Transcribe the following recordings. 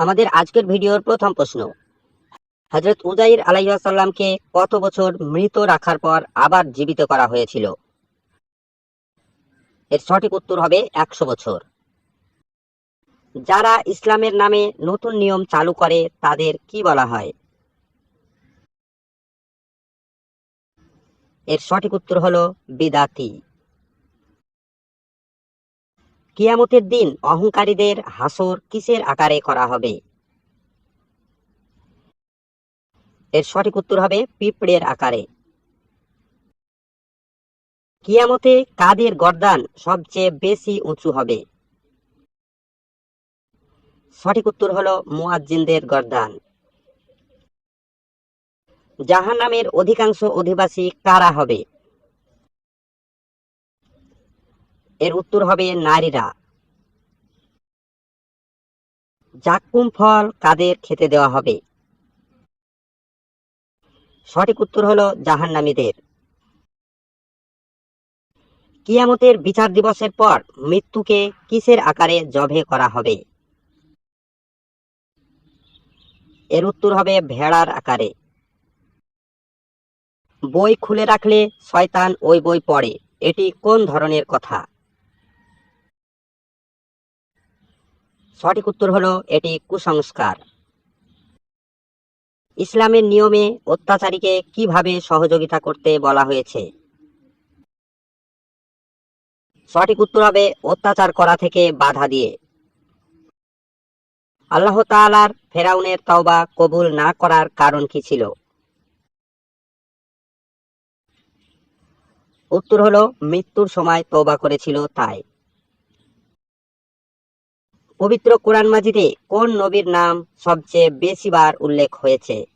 আমাদের আজকের ভিডিওর প্রথম প্রশ্ন। হজরত উজাইর আলাইসাল্লামকে কত বছর মৃত রাখার পর আবার জীবিত করা হয়েছিল? এর সঠিক উত্তর হবে একশো বছর। যারা ইসলামের নামে নতুন নিয়ম চালু করে, তাদের কি বলা হয়? এর সঠিক উত্তর হলো বিদাতি। কিয়ামতের দিন অহংকারীদের হাসর কিসের আকারে করা হবে? এর সঠিক উত্তর হবে পিঁপড়ের আকারে। কিয়ামতে কাদের গর্দান সবচেয়ে বেশি উঁচু হবে? সঠিক উত্তর হলো মুয়াজ্জিনদের গর্দান। জাহান নামের অধিকাংশ অধিবাসী কারা হবে? এর উত্তর হবে নারীরা। জাকুম ফল কাদের খেতে দেওয়া হবে? সঠিক উত্তর হলো জাহান্নামীদের। কিয়ামতের বিচার দিবসের পর মৃত্যুকে কিসের আকারে জবে করা হবে? এর উত্তর হবে ভেড়ার আকারে। বই খুলে রাখলে শয়তান ওই বই পড়ে। এটি কোন ধরনের কথা? সঠিক উত্তর হলো এটি কুসংস্কার। ইসলামের নিয়মে অত্যাচারীকে কীভাবে সহযোগিতা করতে বলা হয়েছে? সঠিক উত্তর হবে অত্যাচার করা থেকে বাধা দিয়ে। আল্লাহ তাআলার ফেরাউনের তওবা কবুল না করার কারণ কি ছিল? উত্তর হলো মৃত্যুর সময় তওবা করেছিল তাই। পবিত্র কোরআন মাজিদে কোন নবীর নাম সবচেয়ে বেশিবার উল্লেখ হয়েছে?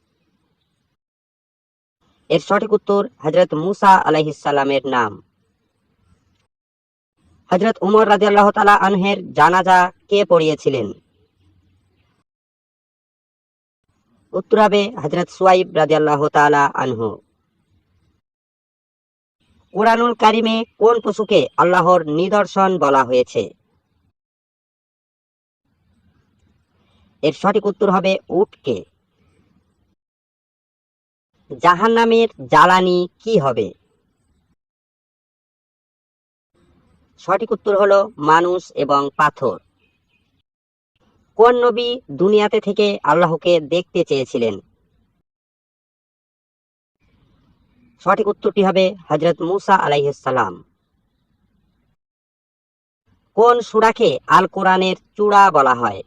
এর সঠিক উত্তর হজরত মুসা আলাইহিসাল্লামের নাম। হজরত উমর রাজি আল্লাহ তালা আনহের জানাজা কে পড়িয়েছিলেন? উত্তর হবে হজরত সুয়াইব রাজি আল্লাহ তালা আনহু। কোরআনুল কারিমে কোন পশুকে আল্লাহর নিদর্শন বলা হয়েছে? এর সঠিক উত্তর হবে উটকে। জাহান নামের জ্বালানি কি হবে? সঠিক উত্তর হলো মানুষ এবং পাথর। কোন নবী দুনিয়াতে থেকে আল্লাহকে দেখতে চেয়েছিলেন? সঠিক উত্তরটি হবে হজরত মুসা আলাইহিসাল্লাম কোন সুরাকে আল কোরআনের চূড়া বলা হয়?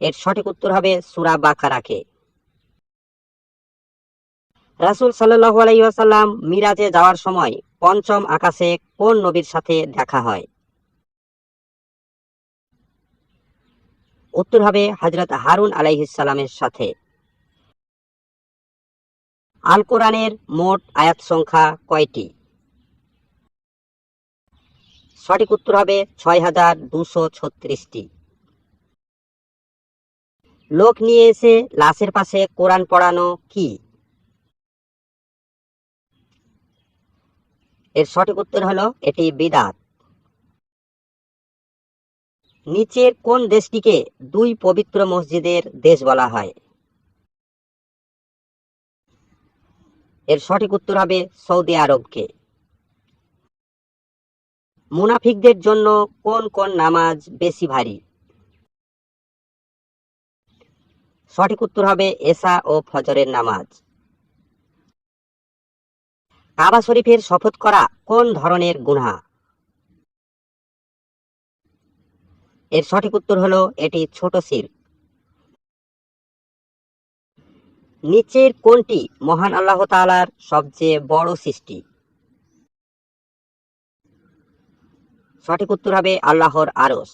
এর সঠিক উত্তর হবে সুরা বাকারাকে। রাসুল সাল্লাহ আলাইসাল্লাম মিরাজে যাওয়ার সময় পঞ্চম আকাশে কোন নবীর সাথে দেখা হয়? উত্তর হবে হজরত হারুন আলাইহিসাল্লামের সাথে। আল কোরআনের মোট আয়াত সংখ্যা কয়টি? সঠিক উত্তর হবে ছয় হাজার দুশো ছত্রিশটি। লোক নিয়ে এসে লাশের পাশে কোরআন পড়ানো কি? এর সঠিক উত্তর হলো, এটি বিদাত। নিচের কোন দেশটিকে দুই পবিত্র মসজিদের দেশ বলা হয়? এর সঠিক উত্তর হবে সৌদি আরবকে। মুনাফিকদের জন্য কোন কোন নামাজ বেশি ভারী? সঠিক উত্তর হবে এসা ও ফজরের নামাজ। কাবা শরীফের শপথ করা কোন ধরনের গুনাহ? এর সঠিক উত্তর হলো এটি ছোট শির নিচের কোনটি মহান আল্লাহ তাআলার সবচেয়ে বড় সৃষ্টি? সঠিক উত্তর হবে আল্লাহর আরস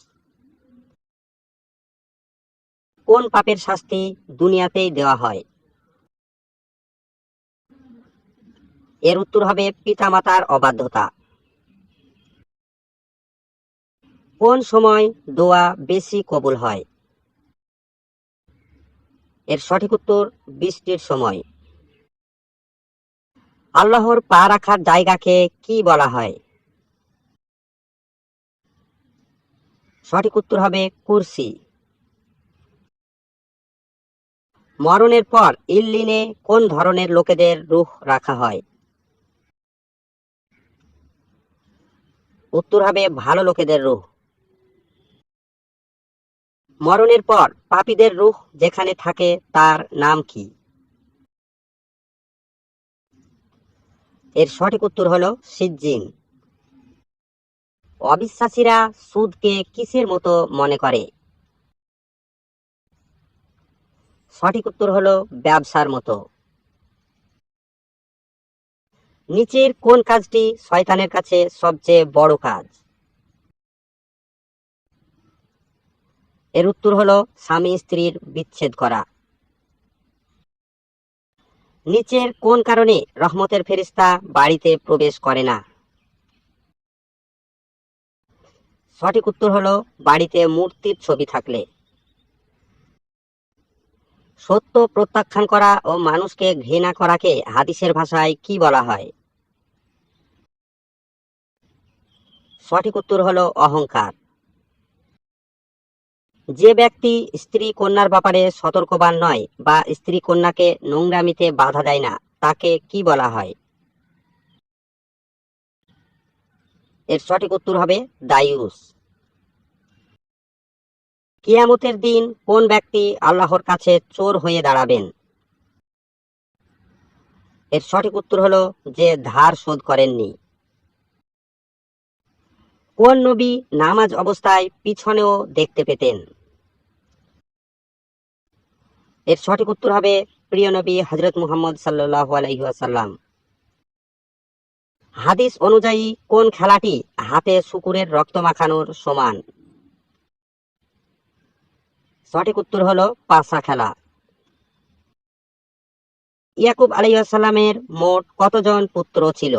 কোন পাপের শাস্তি দুনিয়াতেই দেওয়া হয়? এর উত্তর হবে পিতামাতার অবাধ্যতা। কোন সময় দোয়া বেশি কবুল হয়? এর সঠিক উত্তর, বৃষ্টির সময়। আল্লাহর পা রাখার জায়গাকে কি বলা হয়? সঠিক উত্তর হবে কুরসি। মরণের পর ইল্লিনে কোন ধরনের লোকেদের রূহ রাখা হয়? উত্তর হবে ভালো লোকেদের রূহ মরণের পর পাপীদের রূহ যেখানে থাকে তার নাম কি? এর সঠিক উত্তর হলো সিজ্জিন। অবিশ্বাসীরা সুদকে কিসের মতো মনে করে? সঠিক উত্তর হলো ব্যবসার মতো। নিচের কোন কাজটি শয়তানের কাছে সবচেয়ে বড় কাজ? এর উত্তর হলো স্বামী স্ত্রীর বিচ্ছেদ করা। নিচের কোন কারণে রহমতের ফেরিস্তা বাড়িতে প্রবেশ করে না? সঠিক উত্তর হলো বাড়িতে মূর্তির ছবি থাকলে। সত্য প্রত্যাখ্যান করা ও মানুষকে ঘৃণা করাকে হাদিসের ভাষায় কি বলা হয়? সঠিক উত্তর হলো অহংকার। যে ব্যক্তি স্ত্রী কন্যার ব্যাপারে সতর্কবান নয় বা স্ত্রী কন্যাকে নোংরামিতে বাধা দেয় না, তাকে কি বলা হয়? এর সঠিক উত্তর হবে দায়ুস। কিয়ামতের দিন কোন ব্যক্তি আল্লাহর কাছে চোর হয়ে দাঁড়াবেন? এর সঠিক উত্তর হলো যে ধার শোধ করেননি। কোন নবী নামাজ অবস্থায় পিছনেও দেখতে পেতেন? এর সঠিক উত্তর হবে প্রিয় নবী হজরত মুহাম্মদ সাল্লাহ আলহিহাসাল্লাম হাদিস অনুযায়ী কোন খেলাটি হাতে শুকুরের রক্ত মাখানোর সমান? সঠিক উত্তর হলো পাসা খেলা। ইয়াকুব আলাইসাল্লামের মোট কতজন পুত্র ছিল?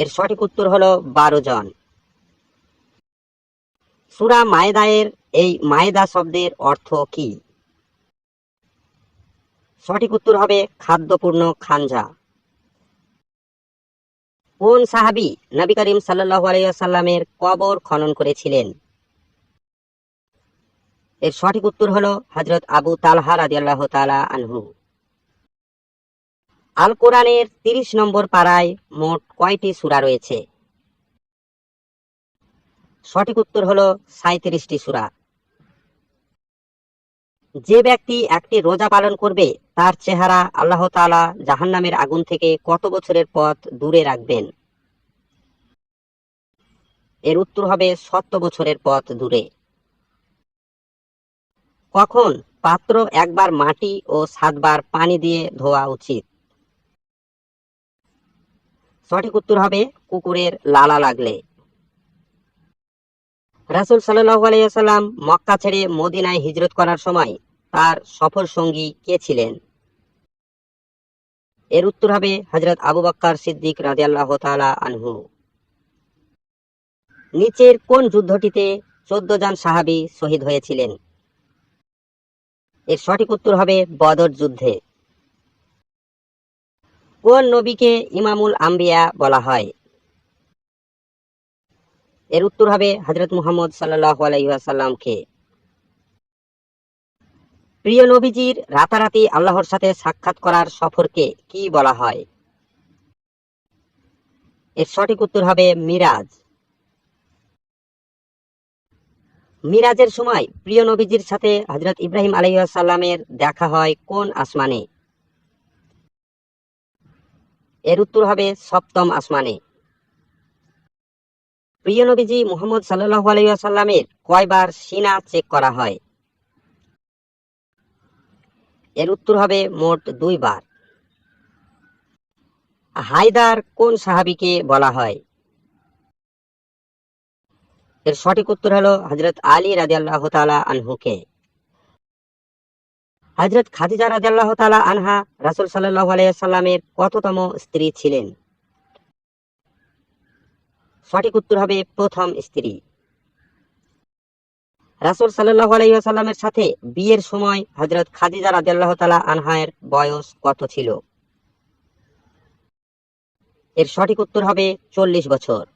এর সঠিক উত্তর হলো বারো জন। সুরা মায়েদায়ের এই মায়েদা শব্দের অর্থ কি? সঠিক উত্তর হবে খাদ্যপূর্ণ খাঞ্জা কোন সাহাবি নবী করিম সাল্লাহ আলাইসাল্লামের কবর খনন করেছিলেন? এর সঠিক উত্তর হল হজরত আবু তালহা রাদিয়াল্লাহ তালা আনহু। আল কোরআনের তিরিশ নম্বর পাড়ায় মোট কয়টি সুরা রয়েছে? সঠিক উত্তর হলো সাঁত্রিশটি সুরা। যে ব্যক্তি একটি রোজা পালন করবে, তার চেহারা আল্লাহ তাআলা জাহান্নামের আগুন থেকে কত বছরের পথ দূরে রাখবেন? এর উত্তর হবে সত্তর বছরের পথ দূরে। কখন? পাত্র একবার মাটি ও সাতবার পানি দিয়ে ধোয়া উচিত। সঠিক উত্তর হবে কুকুরের লালা লাগলে। রাসুল সাল্লাম মক্কা ছেড়ে মদিনায় হিজরত করার সময় তার সফর সঙ্গী কে ছিলেন? এর উত্তর হবে হজরত আবু বাক্কার সিদ্দিক রাজিয়াল্লাহ তালা আনহু। নিচের কোন যুদ্ধটিতে চোদ্দ জন সাহাবি শহীদ হয়েছিলেন? এর সঠিক উত্তর হবে বদর যুদ্ধে। কোন নবীকে ইমামুল আম্বিয়া বলা হয়? এর উত্তর হবে হজরত মুহাম্মদ সাল্লাহ প্রিয় নবীজির রাতারাতি আল্লাহর সাথে সাক্ষাৎ করার সফরকে কি বলা হয়? এর সঠিক উত্তর হবে মিরাজ। মিরাজের সময় প্রিয় নবীজির সাথে হজরত ইব্রাহিম আলাইসাল্লামের দেখা হয় কোন আসমানে? এর উত্তর হবে সপ্তম আসমানে। প্রিয় নবীজি মুহাম্মদ সাল্লাহ আলাইসাল্লামের কয়বার সিনা চেক করা হয়? এর উত্তর হবে মোট দুইবার। হায়দার কোন সাহাবিকে বলা হয়? এর সঠিক উত্তর হলো হজরত আলী রাজিয়াল্লাহ তালা আনহুকে। হজরত খাদিজা রাজিয়াল্লাহ তালা আনহা রাসুল সাল্লাহ আলাইসাল্লামের কততম স্ত্রী ছিলেন? সঠিক উত্তর হবে প্রথম স্ত্রী। রাসুল সাল্লাহ আলাইসাল্লামের সাথে বিয়ের সময় হজরত খাদিজা রাজিয়াল্লাহ তালা আনহায়ের বয়স কত ছিল? এর সঠিক উত্তর হবে চল্লিশ বছর।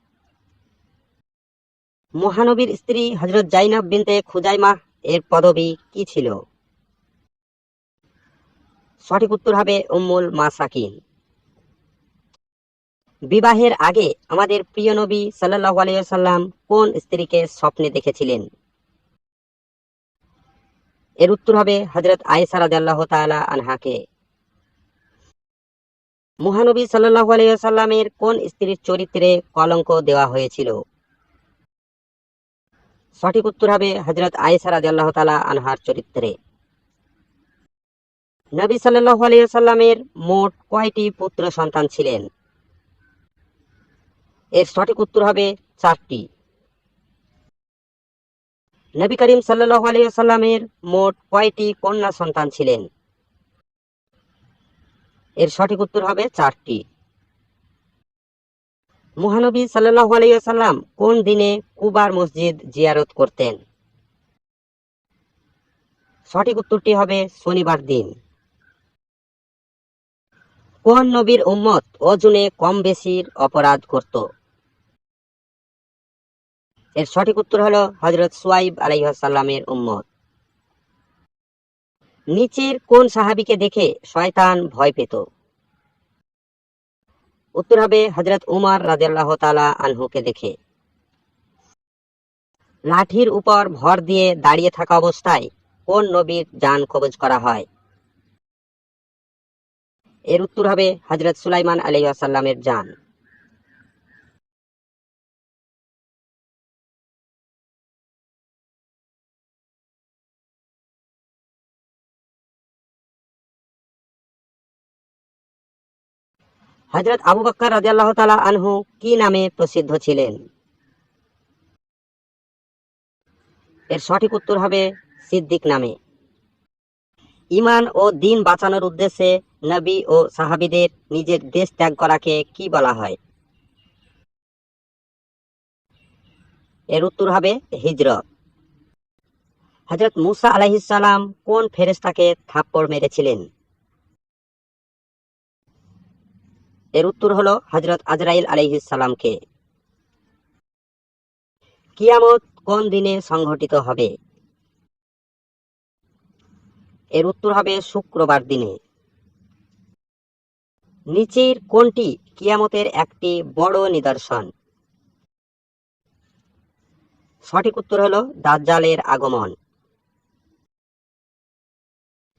মহানবীর স্ত্রী হজরত জাইনাব বিনতে খুজাইমা এর পদবি কি ছিল? সঠিক উত্তর হবে উম্মুল মাসাকিন। বিবাহের আগে আমাদের প্রিয় নবী সাল্লাল্লাহু আলাইহি সাল্লাম কোন স্ত্রীকে স্বপ্নে দেখেছিলেন? এর উত্তর হবে হজরত আয়েশা রাদিয়াল্লাহু তাআলা আনহাকে। মহানবী সাল্লাল্লাহু আলাইহি সাল্লামের কোন স্ত্রীর চরিত্রে কলঙ্ক দেওয়া হয়েছিল? সঠিক উত্তর হবে হজরত আয়েশা রাদিয়াল্লাহু তাআলা আনহার চরিত্রে। নবী সাল্লাল্লাহু আলাইহি সাল্লামের মোট কয়টি পুত্র সন্তান ছিলেন? এর সঠিক উত্তর হবে চারটি। নবী করিম সাল্লাল্লাহু আলাইহি সাল্লামের মোট কয়টি কন্যা সন্তান ছিলেন? এর সঠিক উত্তর হবে চারটি। মহানবী সাল্লাল্লাহু আলাইহি সাল্লাম কোন দিনে কুবার মসজিদ জিয়ারত করতেন? সঠিক উত্তরটি হবে শনিবার দিন। কোন নবীর উম্মত অজুনে কম বেশির অপরাধ করত? এর সঠিক উত্তর হলো হজরত সুয়াইব আলাইহাল্লামের উম্মত। নিচের কোন সাহাবিকে দেখে শয়তান ভয় পেত? উত্তর হবে হজরত উমার রাজিয়াল্লাহ তালা আনহুকে দেখে। লাঠির উপর ভর দিয়ে দাঁড়িয়ে থাকা অবস্থায় কোন নবীর যান কবজ করা হয়? এর উত্তর হবে হজরত সুলাইমান আলী আসাল্লামের যান। হজরত আবু বক্কর রাজিয়াল্লাহ তালা আনহু কি নামে প্রসিদ্ধ ছিলেন? এর সঠিক উত্তর হবে সিদ্দিক নামে। ইমান ও দিন বাঁচানোর উদ্দেশ্যে নবী ও সাহাবিদের নিজের দেশ ত্যাগ করাকে কি বলা হয়? এর উত্তর হবে হিজরত। হজরত মুসা আলাইহিসাল্লাম কোন ফেরেস্তাকে থাপ্পড় মেরেছিলেন? এর উত্তর হলো হজরত আজরাইল আলাইহিসাল্লামকে কিয়ামত কোন দিনে সংঘটিত হবে? এর উত্তর হবে শুক্রবার দিনে। নিচের কোনটি কিয়ামতের একটি বড় নিদর্শন? সঠিক উত্তর হলো দাজ্জালের আগমন।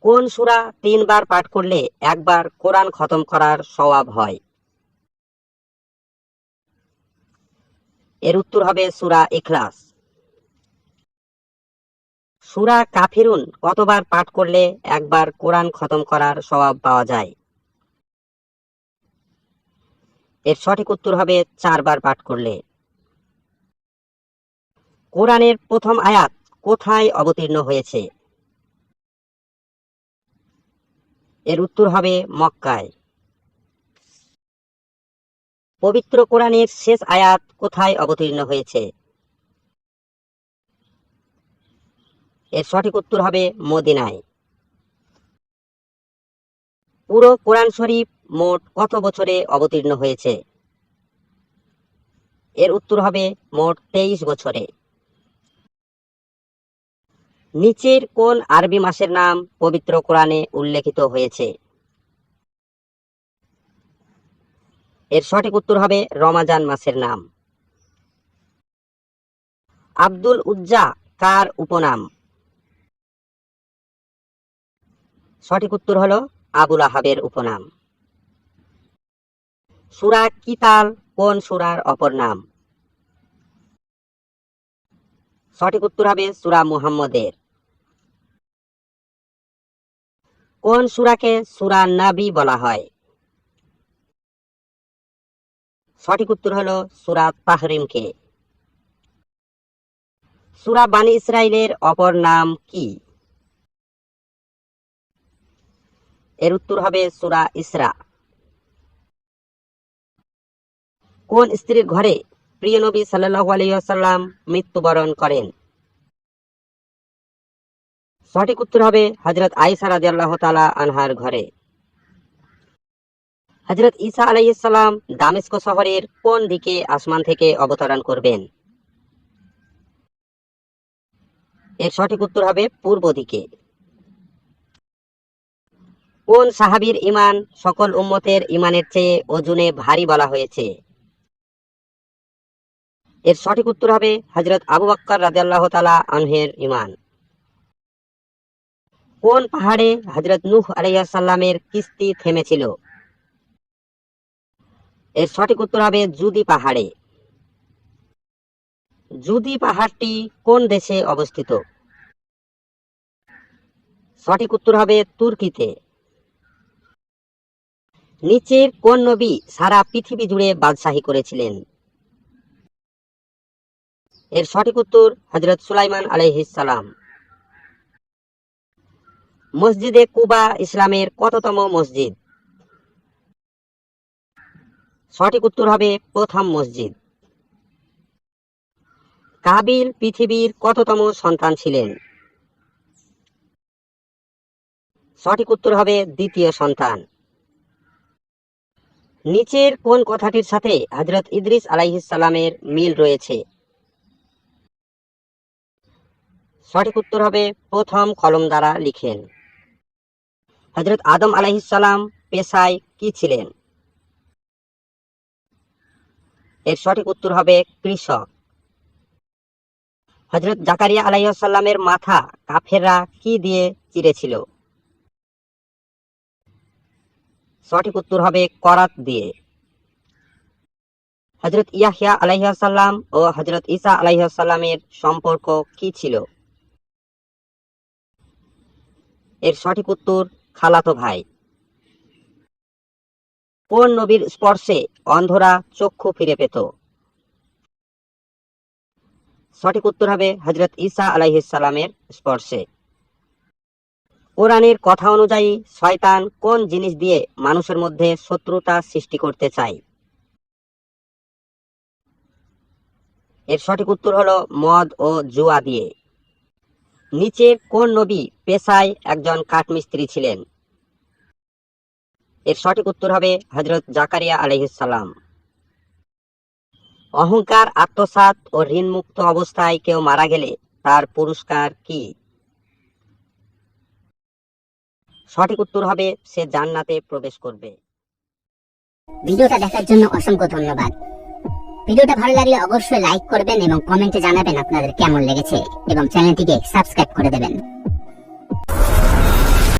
কোন সুরা তিনবার পাঠ করলে একবার কোরআন খতম করার স্বভাব হয়? এর উত্তর হবে সুরা ইখলাস। সুরা কাফিরুন কতবার পাঠ করলে একবার কোরআন খতম করার স্বভাব পাওয়া যায়? এর সঠিক উত্তর হবে চারবার পাঠ করলে। কোরআনের প্রথম আয়াত কোথায় অবতীর্ণ হয়েছে? এর উত্তর হবে মক্কায়। পবিত্র কোরআনের শেষ আয়াত কোথায় অবতীর্ণ হয়েছে? এর সঠিক উত্তর হবে মদিনায়। পুরো কোরআন শরীফ মোট কত বছরে অবতীর্ণ হয়েছে? এর উত্তর হবে মোট তেইশ বছরে। নিচের কোন আরবি মাসের নাম পবিত্র কোরআনে উল্লেখিত হয়েছে? এর সঠিক উত্তর হবে রমাজান মাসের নাম। আব্দুল উজ্জা কার উপনাম? সঠিক উত্তর হলো আবুল আহাবের উপনাম। সুরা কিতাল কোন সুরার অপর নাম? সঠিক উত্তর হবে সুরা মুহাম্মদের। কোন সুরাকে সুরা নাবি বলা হয়? সঠিক উত্তর হলো সুরা তাহরিমকে। সুরা বানি ইসরায়েলের অপর নাম কি? এর উত্তর হবে সুরা ইসরা। কোন স্ত্রীর ঘরে প্রিয় নবী সাল্লাল্লাহু আলাইহি ওয়াসাল্লাম মৃত্যুবরণ করেন? সঠিক উত্তর হবে হজরত আয়েশা রাদিয়াল্লাহু তাআলা আনহার ঘরে। হজরত ঈসা আলাইহিস সালাম দামেস্ক শহরের কোন দিকে আসমান থেকে অবতরণ করবেন? এর সঠিক উত্তর হবে পূর্ব দিকে। কোন সাহাবীর ইমান সকল উম্মতের ইমানের চেয়ে ওজনে ভারী বলা হয়েছে? এর সঠিক উত্তর হবে হজরত আবু বক্কর রাদিয়াল্লাহু তাআলা আনহের ইমান কোন পাহাড়ে হজরত নুহ আলাইহিস সালামের কিস্তি থেমেছিল? এর সঠিক উত্তর হবে জুদি পাহাড়ে। জুদি পাহাড়টি কোন দেশে অবস্থিত? সঠিক উত্তর হবে তুর্কিতে। নিচের কোন নবী সারা পৃথিবী জুড়ে বাদশাহী করেছিলেন? এর সঠিক উত্তর হজরত সুলাইমান আলাইহিস সালাম। মসজিদে কুবা ইসলামের কততম মসজিদ? সঠিক উত্তর হবে প্রথম মসজিদ। কাবিল পৃথিবীর কততম সন্তান ছিলেন? সঠিক উত্তর হবে দ্বিতীয় সন্তান। নিচের কোন কথাটির সাথে হজরত ইদ্রিস আলাইহিস সালামের মিল রয়েছে? সঠিক উত্তর হবে প্রথম কলম দ্বারা লিখেন। হজরত আদম আলাইহিস সালাম পেশায় কি ছিলেন? এর সঠিক উত্তর হবে কৃষক। হজরত জাকারিয়া আলাইসাল্লামের মাথা কাফেররা কি দিয়ে চিরেছিল? সঠিক উত্তর হবে করাত দিয়ে। হজরত ইয়াহিয়া আলাইসাল্লাম ও হজরত ঈসা আলাইসাল্লামের সম্পর্ক কি ছিল? এর সঠিক উত্তর খালাতো ভাই। কোন নবীর স্পর্শে অন্ধরা চক্ষু ফিরে পেত? সঠিক উত্তর হবে হজরত ঈসা আলাইহিসালামের স্পর্শে। কোরআনের কথা অনুযায়ী শয়তান কোন জিনিস দিয়ে মানুষের মধ্যে শত্রুতা সৃষ্টি করতে চায়? এর সঠিক উত্তর হলো মদ ও জুয়া দিয়ে। নিচে কোন নবী পেশায় একজন কাঠমিস্ত্রি ছিলেন? এর সঠিক উত্তর হবে হজরত জাকারিয়া আলহিসাল্লাম অহংকার, আত্মসাৎ ও ঋণমুক্ত অবস্থায় কেউ মারা গেলে তার পুরস্কার কি? সঠিক উত্তর হবে সে জান্নাতে প্রবেশ করবে। ভিডিওটা দেখার জন্য অসংখ্য ধন্যবাদ। ভিডিওটা ভালো লাগলে অবশ্যই লাইক করবেন এবং কমেন্টে জানাবেন আপনাদের কেমন লেগেছে এবং চ্যানেলটিকে সাবস্ক্রাইব করে দেবেন।